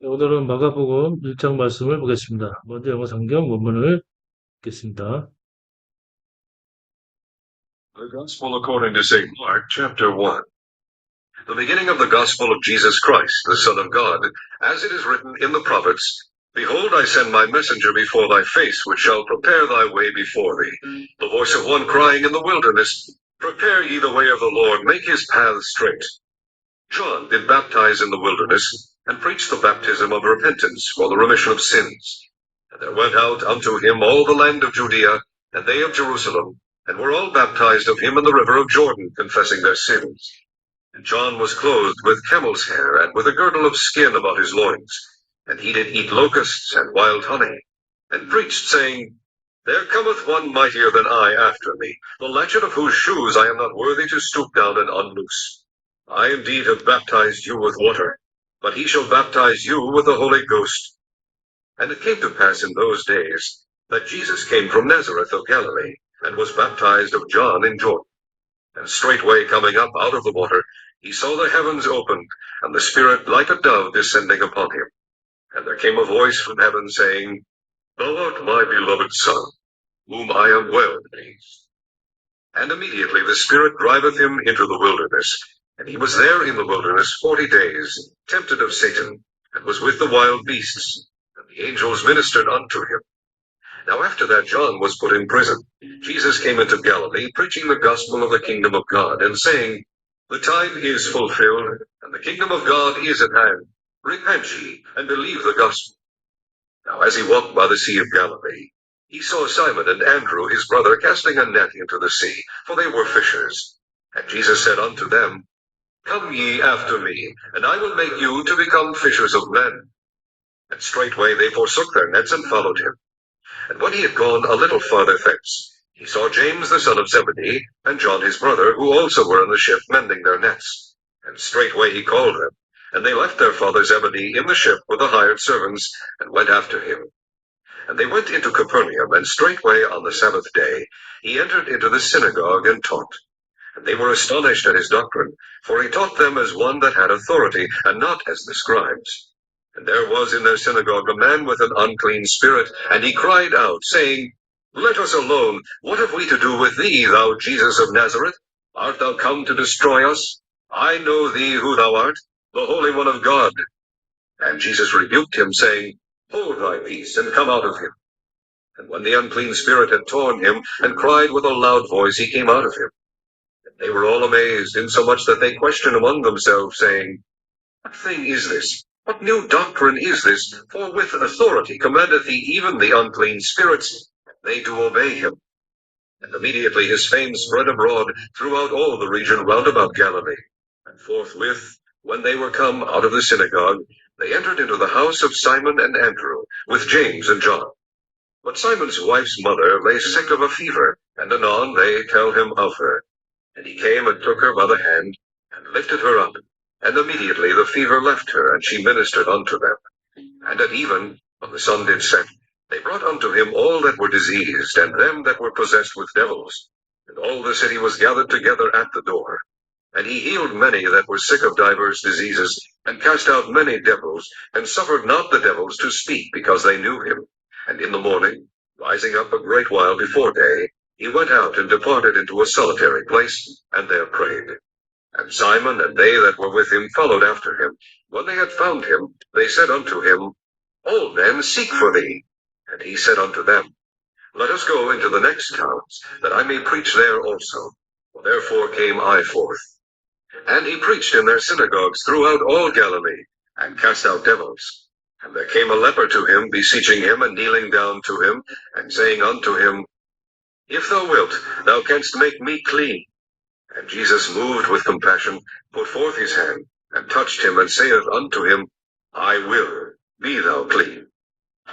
네, 오늘은 마가복음 1장 말씀을 보겠습니다. 먼저 영어 성경 원문을 읽겠습니다. The Gospel according to St. Mark, chapter 1. The beginning of the Gospel of Jesus Christ, the Son of God, as it is written in the prophets, Behold, I send my messenger before thy face, which shall prepare thy way before thee. The voice of one crying in the wilderness, Prepare ye the way of the Lord, make his paths straight. John did baptize in the wilderness, and preached the baptism of repentance for the remission of sins. And there went out unto him all the land of Judea, and they of Jerusalem, and were all baptized of him in the river of Jordan, confessing their sins. And John was clothed with camel's hair, and with a girdle of skin about his loins. And he did eat locusts and wild honey, and preached, saying, There cometh one mightier than I after me, the latchet of whose shoes I am not worthy to stoop down and unloose. I indeed have baptized you with water, but he shall baptize you with the Holy Ghost. And it came to pass in those days that Jesus came from Nazareth of Galilee, and was baptized of John in Jordan. And straightway coming up out of the water, he saw the heavens opened, and the Spirit like a dove descending upon him. And there came a voice from heaven saying, Thou art my beloved Son, whom I am well pleased. And immediately the Spirit driveth him into the wilderness, and he was there in the wilderness forty days, tempted of Satan, and was with the wild beasts, and the angels ministered unto him. Now after that John was put in prison, Jesus came into Galilee, preaching the gospel of the kingdom of God, and saying, The time is fulfilled, and the kingdom of God is at hand. Repent ye, and believe the gospel. Now as he walked by the sea of Galilee, he saw Simon and Andrew his brother casting a net into the sea, for they were fishers. And Jesus said unto them, Come ye after me, and I will make you to become fishers of men. And straightway they forsook their nets and followed him. And when he had gone a little farther thence, he saw James the son of Zebedee, and John his brother, who also were in the ship mending their nets. And straightway he called them. And they left their father Zebedee in the ship with the hired servants, and went after him. And they went into Capernaum, and straightway on the Sabbath day he entered into the synagogue and taught. And they were astonished at his doctrine, for he taught them as one that had authority, and not as the scribes. And there was in their synagogue a man with an unclean spirit, and he cried out, saying, Let us alone. What have we to do with thee, thou Jesus of Nazareth? Art thou come to destroy us? I know thee who thou art, the Holy One of God. And Jesus rebuked him, saying, Hold thy peace, and come out of him. And when the unclean spirit had torn him, and cried with a loud voice, he came out of him. They were all amazed, insomuch that they questioned among themselves, saying, What thing is this? What new doctrine is this? For with authority commandeth he even the unclean spirits, and they do obey him. And immediately his fame spread abroad throughout all the region round about Galilee. And forthwith, when they were come out of the synagogue, they entered into the house of Simon and Andrew, with James and John. But Simon's wife's mother lay sick of a fever, and anon they tell him of her. And he came and took her by the hand, and lifted her up. And immediately the fever left her, and she ministered unto them. And at even, when the sun did set, they brought unto him all that were diseased, and them that were possessed with devils. And all the city was gathered together at the door. And he healed many that were sick of divers diseases, and cast out many devils, and suffered not the devils to speak, because they knew him. And in the morning, rising up a great while before day, he went out and departed into a solitary place, and there prayed. And Simon and they that were with him followed after him. When they had found him, they said unto him, All men seek for thee. And he said unto them, Let us go into the next towns, that I may preach there also. For therefore came I forth. And he preached in their synagogues throughout all Galilee, and cast out devils. And there came a leper to him, beseeching him, and kneeling down to him, and saying unto him, If thou wilt, thou canst make me clean. And Jesus, moved with compassion, put forth his hand, and touched him, and saith unto him, I will, be thou clean.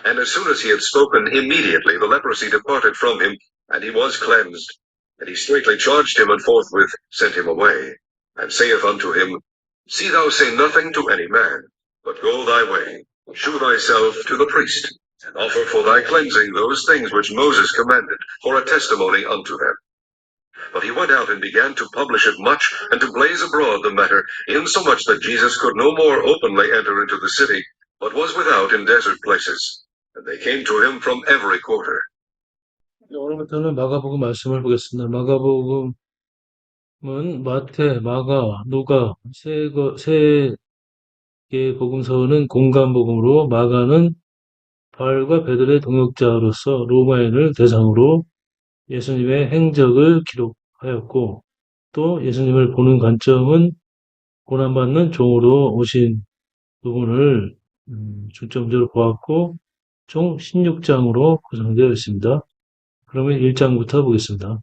And as soon as he had spoken, immediately the leprosy departed from him, and he was cleansed. And he straightly charged him, and forthwith sent him away, and saith unto him, See thou say nothing to any man, but go thy way, shew thyself to the priest, and offer for thy cleansing those things which Moses commanded, for a testimony unto them. But he went out and began to publish it much, and to blaze abroad the matter, insomuch that Jesus could no more openly enter into the city, but was without in desert places. And they came to him from every quarter. 오늘부터는 마가복음 말씀을 보겠습니다. 마가복음은 마태, 마가, 누가 세, 거, 세 개의 복음서는 공간복음으로 마가는 바울과 베드로의 동역자로서 로마인을 대상으로 예수님의 행적을 기록하였고 또 예수님을 보는 관점은 고난받는 종으로 오신 부분을 음, 중점적으로 보았고 총 16장으로 구성되어 있습니다. 그러면 1장부터 보겠습니다.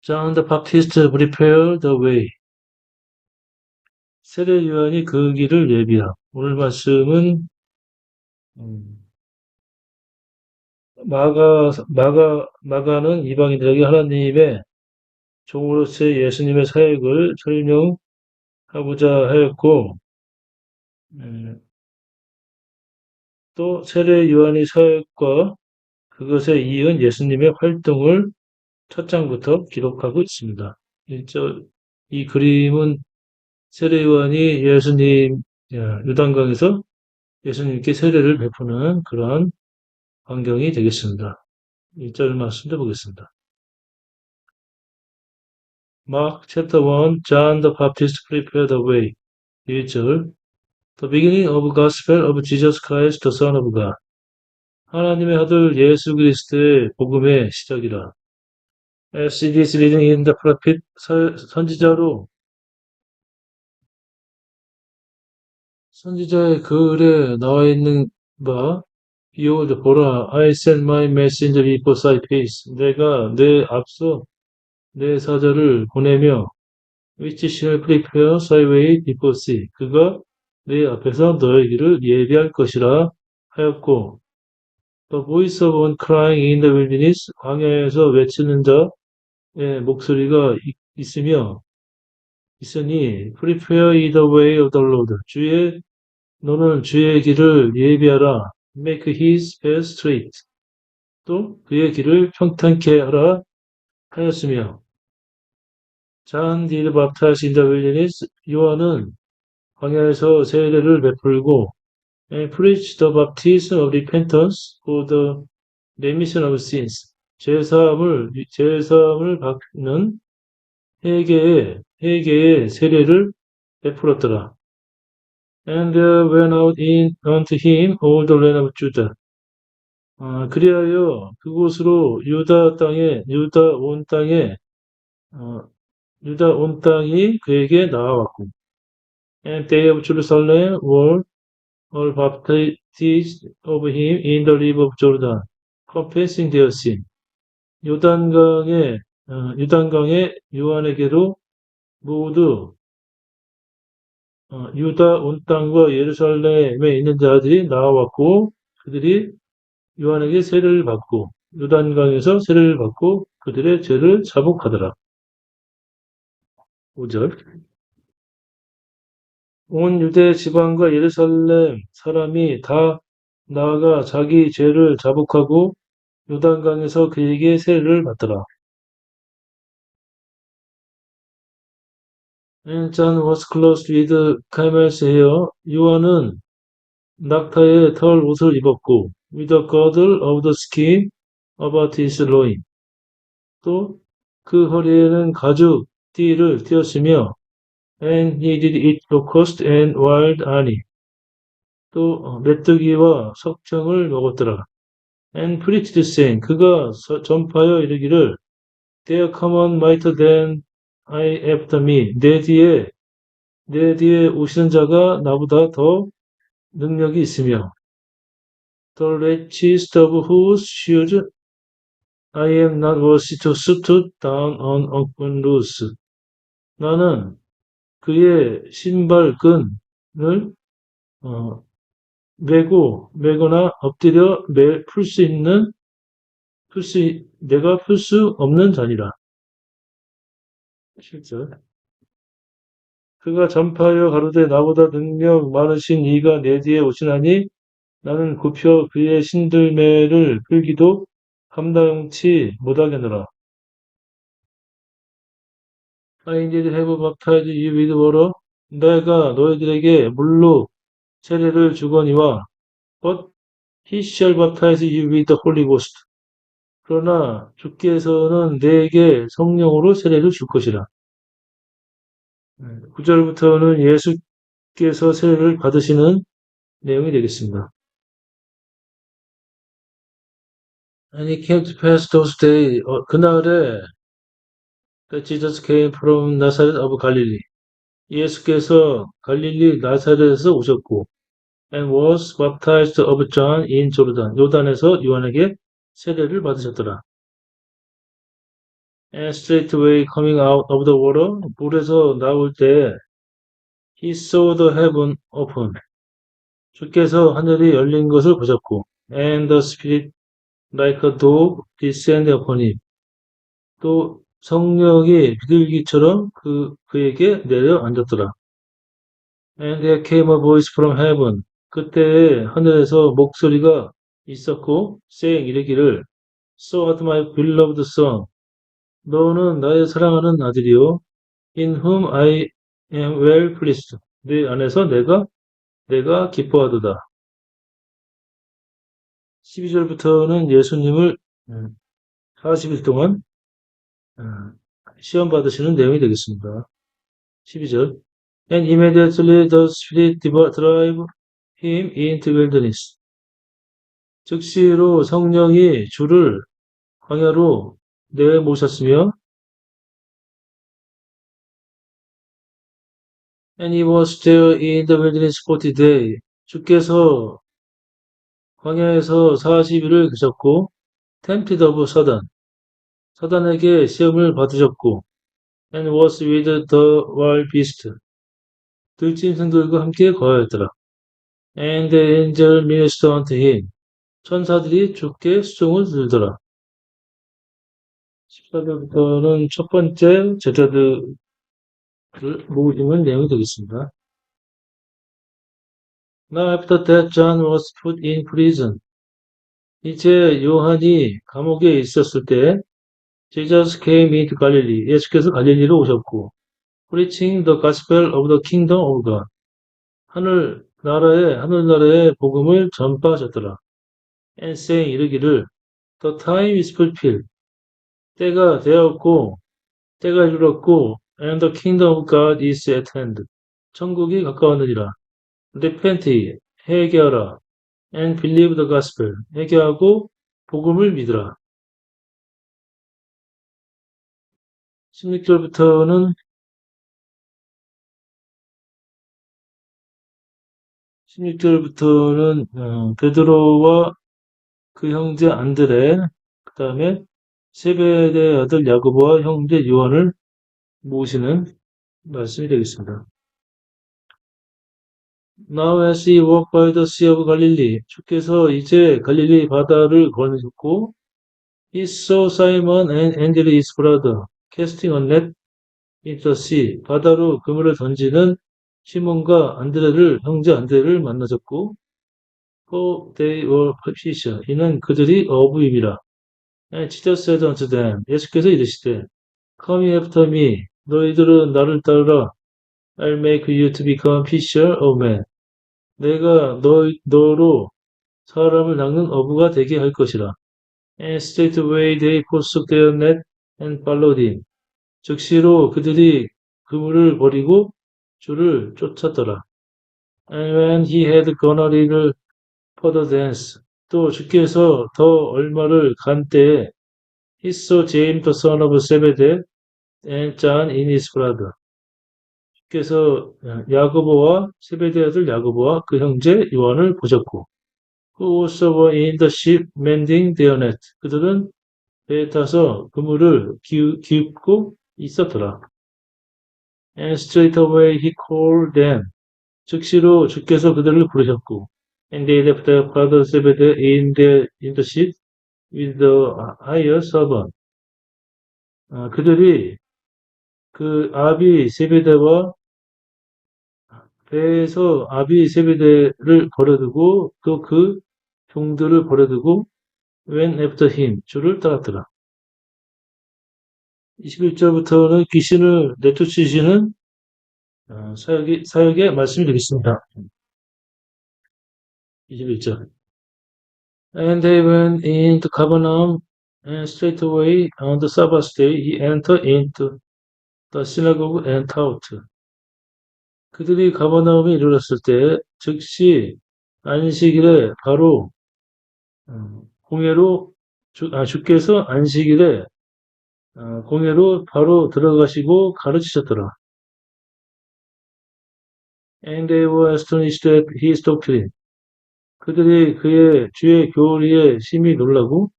John the Baptist prepare the way. 세례 요한이 그 길을 예비하. 오늘 말씀은 음, 마가 마가 마가는 이방인들에게 하나님의 종으로서의 예수님의 사역을 설명하고자 하였고 음, 또 세례 요한의 사역과 그것에 이은 예수님의 활동을 첫 장부터 기록하고 있습니다. 이 그림은 세례 요한이 예수님 유단강에서 예수님께 세례를 베푸는 그런 광경이 되겠습니다. 1절 말씀도 보겠습니다. Mark chapter 1 John the Baptist prepared the way. 1절 The beginning of gospel of Jesus Christ the Son of God. 하나님의 아들 예수 그리스도의 복음의 시작이라. As it is written in the prophet 서- 선지자로 선지자의 글에 나와 있는 바 Behold, 보라, I send my messenger before thy face. 내가 내 앞서 내 사자를 보내며 which shall prepare thy way before thee. 그가 내 앞에서 너의 길을 예비할 것이라 하였고 The voice of one crying in the wilderness 광야에서 외치는 자의 목소리가 있- 있으며 있으니 Prepare the way of the Lord. 주의 너는 주의 길을 예비하라. Make his path straight. 또 그의 길을 평탄케 하라 하였으며 in the wilderness. 요한은 광야에서 세례를 베풀고 and preach the baptism of repentance for the remission of sins. 제사함을 제사함을 받는 회개의 회개의 세례를 베풀었더라. And there went out in unto him all the land of Judah. 아, 그리하여 그곳으로 유다 땅에 유다 온 땅에 어, 유다 온 땅이 그에게 나아왔고 and they of Jerusalem were all baptized of him in the river of Jordan confessing their sin 요단강에 어, 요단강에 요한에게로 모두 어, 유다 온 땅과 예루살렘에 있는 자들이 나와왔고 그들이 요한에게 세례를 받고 요단강에서 세례를 받고 그들의 죄를 자복하더라. 5절 온 유대 지방과 예루살렘 사람이 다 나아가 자기 죄를 자복하고 요단강에서 그에게 세례를 받더라. And John was clothed with camel's hair. 요한은 낙타의 털 옷을 입었고 with a girdle of the skin about his loin. 또 그 허리에는 가죽 띠를 띄었으며 and he did eat locust and wild honey. 또 어, 메뚜기와 석청을 먹었더라. and preached saying 그가 서- 전파하여 이르기를 there come one mightier than I after me. 내 뒤에 내 뒤에 오시는 자가 나보다 더 능력이 있으며 the richest of whose shoes I am not worthy to stoop down on open loose. 나는 그의 신발끈을 어, 메고 메거나 엎드려 풀 수 있는 풀 수 내가 풀 수 없는 자니라. 실절. 그가 전파하여 가로되 나보다 능력 많으신 이가 내 뒤에 오시나니 나는 굽혀 그의 신들매를 풀기도 감당치 못하겠노라. Have baptized you with water. 내가 너희들에게 물로 세례를 주거니와 but he shall baptize. 그러나 주께서는 내게 성령으로 세례를 줄 것이라. 9절부터는 예수께서 세례를 받으시는 내용이 되겠습니다. And it came to pass those days, 어, 그날에 Jesus came from Nazareth of Galilee. 예수께서 갈릴리 나사렛에서 오셨고 and was baptized of John in Jordan. 요단에서 요한에게 세례를 받으셨더라. And straightway coming out of the water, 물에서 나올 때 he saw the heaven open. 주께서 하늘이 열린 것을 보셨고 and the spirit like a dove descend upon him. 또 성령이 비둘기처럼 그, 그에게 내려 앉았더라. And there came a voice from heaven. 그때 하늘에서 목소리가 있었고, saying 이르기를, So art my beloved son. 너는 나의 사랑하는 아들이요. In whom I am well pleased. 네 안에서 내가, 내가 기뻐하도다. 12절부터는 예수님을 40일 동안 시험 받으시는 내용이 되겠습니다. 12절. And immediately the Spirit drive him into wilderness. 즉시로 성령이 주를 광야로 내모셨으며 And he was there in the wilderness 40 day. 주께서 광야에서 40일을 계셨고 tempted of Satan. 사단에게 시험을 받으셨고 and was with the wild beast. 들짐승들과 함께 거하였더라. And the angel ministered unto him. 천사들이 주께 수종을 들더라. 14절부터는 첫 번째 제자들을 모으시는 내용이 되겠습니다. Now after that John was put in prison. 이제 요한이 감옥에 있었을 때 Jesus came into Galilee. 예수께서 갈릴리로 오셨고 preaching the gospel of the kingdom of God. 하늘 나라의 하늘 나라의 복음을 전파하셨더라. Saying 이르기를 The time is fulfilled. 때가 되었고 때가 이르렀고 and the kingdom of God is at hand. 천국이 가까웠느니라. Repent, 회개하라. And believe the gospel. 회개하고 복음을 믿으라. 16절부터는 16절부터는 어, 베드로와 그 형제 안드레, 그 다음에 세베의 아들 야고보와 형제 요한을 모시는 말씀이 되겠습니다. Now as he walked by the sea of Galilee, 주께서 이제 갈릴리 바다를 걸으셨고, he saw Simon and Andrew his brother casting a net into the sea. 바다로 그물을 던지는 시몬과 안드레를 형제 안드레를 만나셨고, for they were fisher. 이는 그들이 어부입이라. And Jesus said unto them, 예수께서 이르시되, Come after me, 너희들은 나를 따르라. I'll make you to become fisher of men. 내가 너, 너로 사람을 낚는 어부가 되게 할 것이라. And straightway they forsook their net and followed him. 즉시로 그들이 그물을 버리고 주를 쫓았더라. And when he had gone a little further thence, 또 주께서 더 얼마를 간 때에 he saw James the son of Zebedee and John in his brother. 주께서 야고보와 세베대 아들 야고보와 그 형제 요한을 보셨고 who also were in the ship mending their net. 그들은 배에 타서 그물을 기웃고 있었더라. And straightway he called them. 즉시로 주께서 그들을 부르셨고 and they left their father Zebedee in the, in the ship with the higher servant. 아, 그들이 그 아비 세베대와 배에서 아비 세베대를 버려두고 또 그 종들을 버려두고 went after him 주를 따랐더라. 21절부터는 귀신을 내쫓으시는 어, 사역의, 사역의 말씀이 되겠습니다. 21절. And they went into Capernaum, and straightway on the Sabbath day he entered into the synagogue and taught. 그들이 가버나움에 이르렀을 때 즉시 안식일에 바로 어, 공회로 주, 아, 주께서 안식일에 어, 공회로 바로 들어가시고 가르치셨더라. And they were astonished at his doctrine. 그들이 그의 주의 교리에 심히 놀라고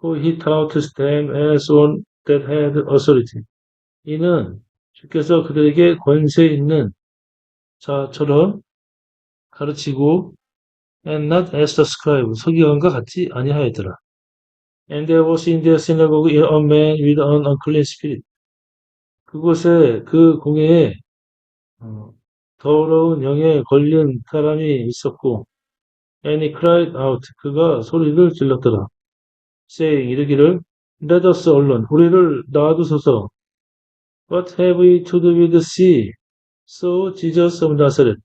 For he taught them as one that had authority. 이는 주께서 그들에게 권세 있는 자처럼 가르치고 and not as the scribe 서기관과 같이 아니하였더라. And there was in their synagogue a man with an unclean spirit. 그곳에 그 공회에 어, 더러운 영에 걸린 사람이 있었고 and he cried out 그가 소리를 질렀더라. saying 이르기를 Let us alone 우리를 놔두소서 What have we to do with the sea? So Jesus of Nazareth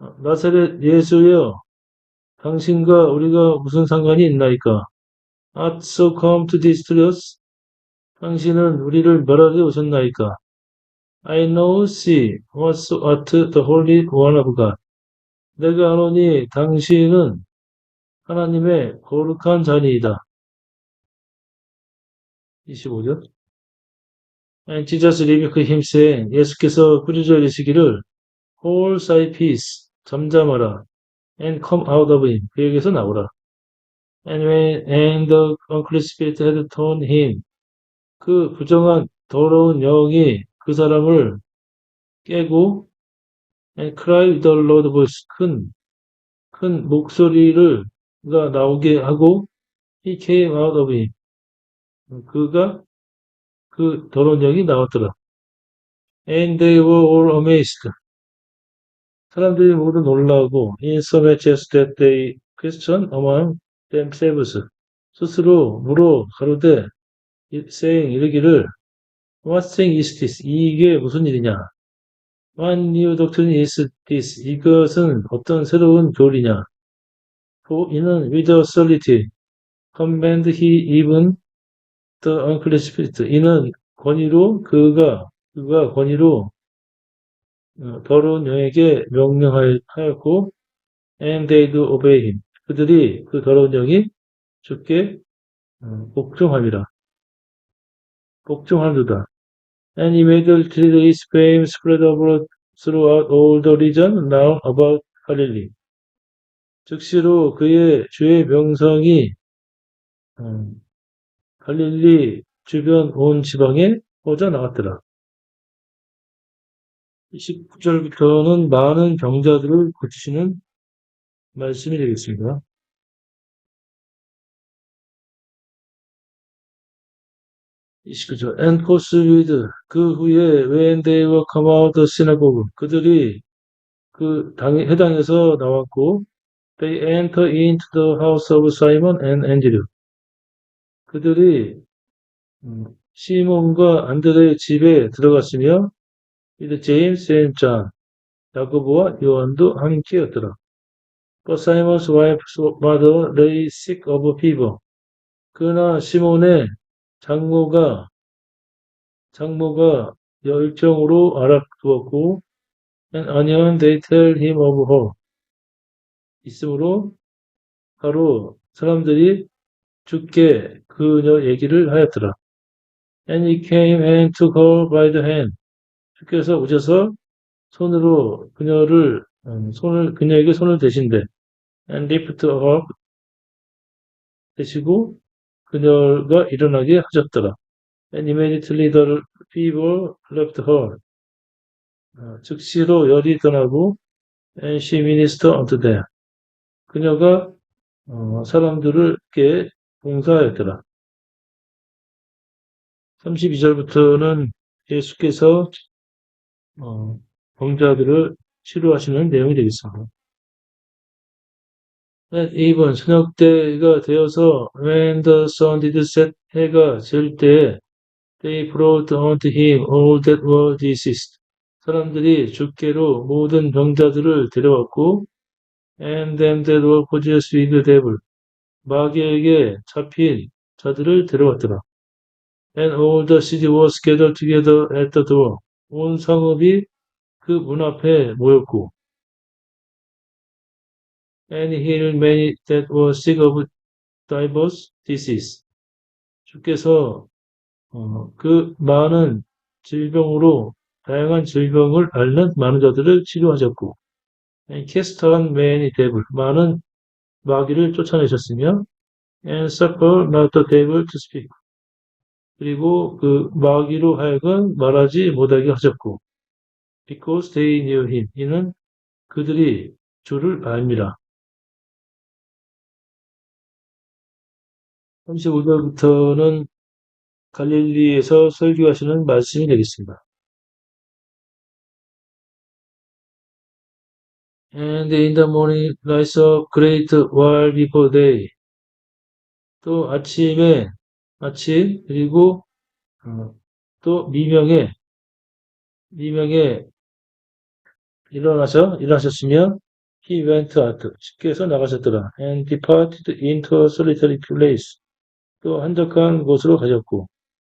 어, 나사렛 예수여 당신과 우리가 무슨 상관이 있나이까? Art so come to destroy us? 당신은 우리를 멸하려 오셨나이까? I know see what art the holy one of God. 내가 아노니 당신은 하나님의 거룩한 자니이다. 25절. And Jesus rebuked him saying, 예수께서 부르짖어 이르시기를 Hold thy peace, 잠잠하라, and come out of him, 그에게서 나오라. And when and the unclean spirit had torn him, 그 부정한 더러운 영이 그 사람을 깨고 with a loud voice, 큰, 큰 목소리를 가 나오게 하고 he came out of him. 그가 그 더러운 영이 나왔더라. And they were all amazed. 사람들이 모두 놀라고 in so much as that they questioned among themselves. 스스로 물어 가로되 saying 이르기를 What thing is this? 이게 무슨 일이냐? What new doctrine is this? 이것은 어떤 새로운 교리냐? For 이는 with authority command he even the unclean spirit. 이는 권위로 그가 그가 권위로 어, 더러운 영에게 명령하였고 and they do obey him. 그들이 그 더러운 영이 주께 어, 복종함이라. 복종함도다. And immediately his fame spread abroad throughout all the region now about Galilee. 즉시로 그의 주의 명성이 음, 갈릴리 주변 온 지방에 퍼져 나갔더라. 19절부터는 많은 병자들을 고치시는 말씀이 되겠습니다. 29절 And pursued 그 후에 when they were come out the synagogue 그들이 그 당, 해당에서 나왔고 they enter into the house of Simon and Andrew 그들이 음, 시몬과 안드레의 집에 들어갔으며 이제 제임스 앤 존, 야고보와 요한도 함께였더라. But Simon's wife's mother lay sick of fever. 그러나 시몬의 장모가 장모가 열정으로 알아두었고 onion they tell him of her. 있으므로 바로 사람들이 죽게 그녀 얘기를 하였더라. And he came and took her by the hand. 주께서 오셔서 손으로 그녀를 음, 손을 그녀에게 손을 대신대. And lift her up 대시고 그녀가 일어나게 하셨더라. And immediately the fever left her. 어, 즉시로 열이 떠나고 and she ministered unto them. 그녀가 어, 사람들을께 봉사하였더라. 32절부터는 예수께서 어, 병자들을 치료하시는 내용이 되겠습니다. Even 저녁 때가 되어서 when the sun did set 해가 질 때 they brought unto him all that were diseased. 사람들이 주께로 모든 병자들을 데려왔고 and them that were possessed with the devil. 마귀에게 잡힌 자들을 데려왔더라. And all the city was gathered together at the door. 온 성읍이 그 문 앞에 모였고. And he healed many that were sick of divers disease. 주께서 어, 그 많은 질병으로 다양한 질병을 앓는 많은 자들을 치료하셨고, and cast out many devil, 많은 마귀를 쫓아내셨으며, and suffer not the devil to speak. 그리고 그 마귀로 하여금 말하지 못하게 하셨고, because they knew him. 이는 그들이 주를 압니다. 35절부터는 갈릴리에서 설교하시는 말씀이 되겠습니다. And in the morning rise up great while before day. 또 아침에 아침 그리고 어, 또 미명에 미명에 일어나서 일어나셨으며 he went out 집께서 나가셨더라 and departed into a solitary place 또 한적한 곳으로 가셨고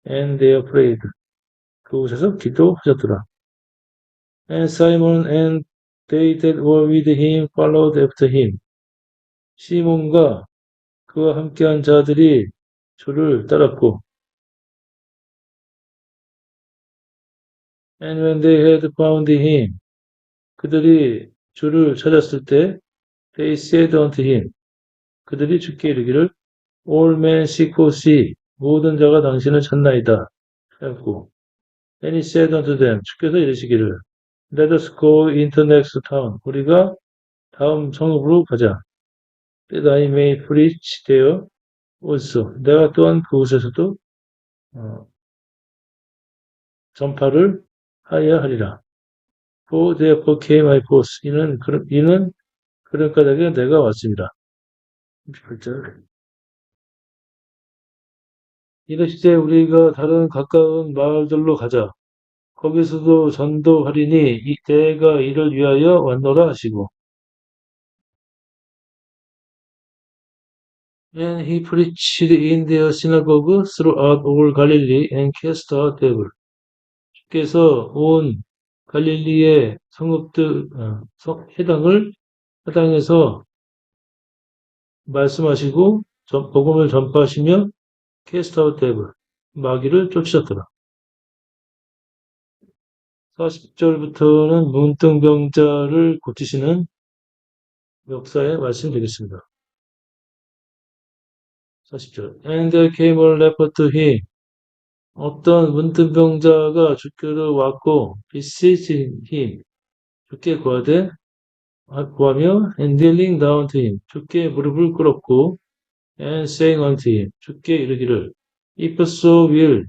and they prayed 그곳에서 기도하셨더라 and Simon and they that were with him followed after him 시몬과 그와 함께한 자들이 주를 따랐고 and when they had found him 그들이 주를 찾았을 때 they said unto him 그들이 주께 이르기를 thee 모든 자가 당신을 찾나이다 하였고 and he said unto them 주께서 이르시기를 let us go into next town 우리가 다음 성읍으로 가자 that I may preach there also 내가 또한 그곳에서도 어, 전파를 하여야 하리라 For therefore came I forth. 이는, 이는 그런 까닭에 내가 왔습니다. 38절. 이르시되 우리가 다른 가까운 마을들로 가자. 거기서도 전도하리니 이 내가 이를 위하여 왔노라 하시고. And he preached in their synagogue throughout all Galilee and cast out devils. 주께서 온 갈릴리의 성읍들, 어, 성- 해당을 해당해서 말씀하시고 전- 복음을 전파하시며 아웃 데블 마귀를 쫓으셨더라. 40절부터는 문둥병자를 고치시는 역사의 말씀이 되겠습니다. 40절 And there came a leper to him 어떤 문둥병자가 주께로 왔고 beseeching him 주께 구하되 아, 구하며 and kneeling down to him 주께 무릎을 꿇었고 and saying unto him 주께 이르기를 if so will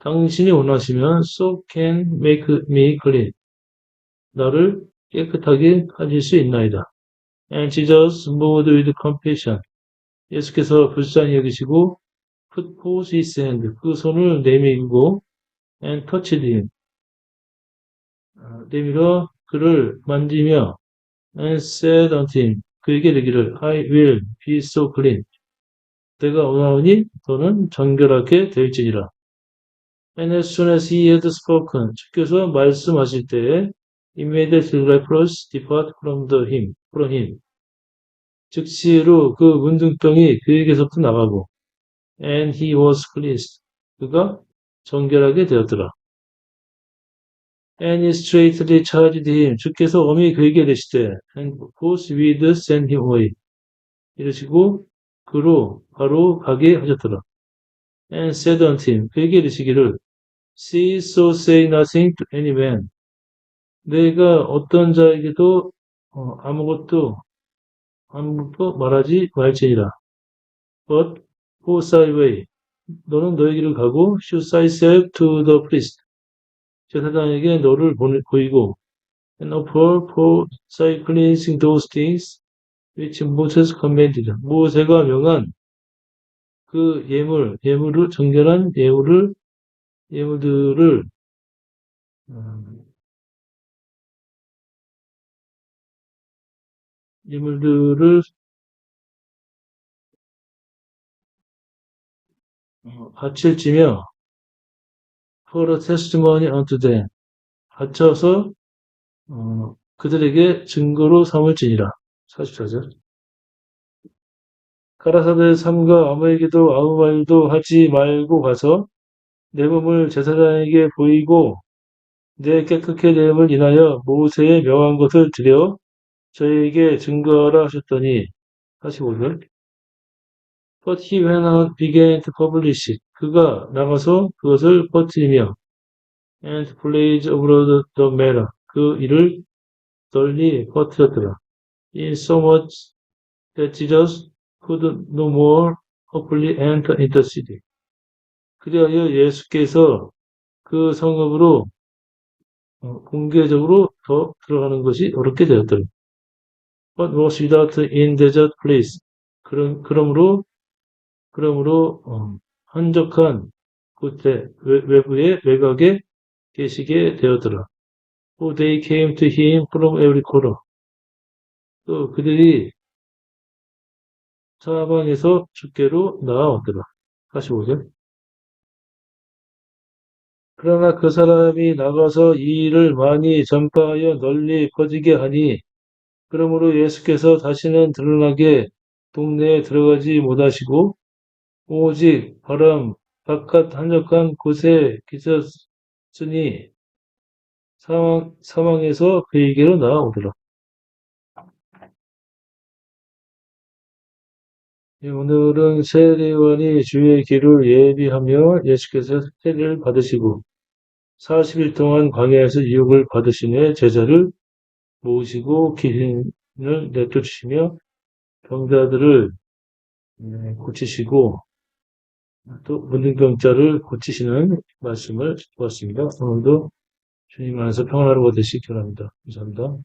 당신이 원하시면 so can make me clean 나를 깨끗하게 하실 수 있나이다 and Jesus moved with compassion 예수께서 불쌍히 여기시고 put forth his hand 그 손을 내밀고 and touched him 아, 내밀어 그를 만지며 and said unto him 그에게 이르기를 I will be so clean 내가 원하오니 너는 정결하게 될지니라 and as soon as he had spoken 주께서 말씀하실 때에 immediately leprosy depart from the him from him 즉시로 그 문둥병이 그에게서부터 나가고 and he was cleansed 그가 정결하게 되었더라 And he straightly charged him. 주께서 엄히 그에게 이르시되, and forthwith send him away. 이러시고, 그로 바로 가게 하셨더라. And said unto him. 그에게 이르시기를, See so say nothing to any man. 내가 어떤 자에게도 어, 아무것도 아무것도 말하지 말지니라. But go thy way. 너는 너의 길을 가고 show thyself to the priest. 제사장에게 너를 보이고 and offer for thy cleansing those things which Moses. 모세가 명한 그 예물, 예물을 정결한 예물을 예물들을 음, 인물들을 어, 받칠 지며 for a testimony unto them. 받쳐서 어, 그들에게 증거로 삼을지니라 44절 가라사대 삼가 아무에게도 아무 말도 하지 말고 가서 내 몸을 제사장에게 보이고 내 깨끗게 됨을 인하여 모세의 명한 것을 드려 저에게 증거하라 하셨더니 45절 But he went out began to publish it. 그가 나가서 그것을 퍼뜨리며 and blaze abroad the matter. 그 일을 널리 퍼뜨렸더라. In so much that Jesus could no more openly enter into the city. 그리하여 예수께서 그 성읍으로 어, 공개적으로 더 들어가는 것이 어렵게 되었더라. But was without in desert place. 그럼, 그러므로, 그러므로, 어, 한적한 곳에, 외, 외부의 외곽에 계시게 되었더라. For they came to him from every corner. 또 그들이 사방에서 주께로 나아왔더라. 45절. 그러나 그 사람이 나가서 이 일을 많이 전파하여 널리 퍼지게 하니 그러므로 예수께서 다시는 드러나게 동네에 들어가지 못하시고 오직 바람 바깥 한적한 곳에 계셨으니 사망, 사망에서 그에게로 나아오더라. 오늘은 세례원이 주의 길을 예비하며 예수께서 세례를 받으시고 40일 동안 광야에서 유혹을 받으신 후에 제자를 모으시고 기hin을 내쫓으시며 병자들을 음, 고치시고 또 문둥병자를 고치시는 말씀을 보았습니다. 오늘도 주님 안에서 평안하고 되시기 바랍니다. 감사합니다.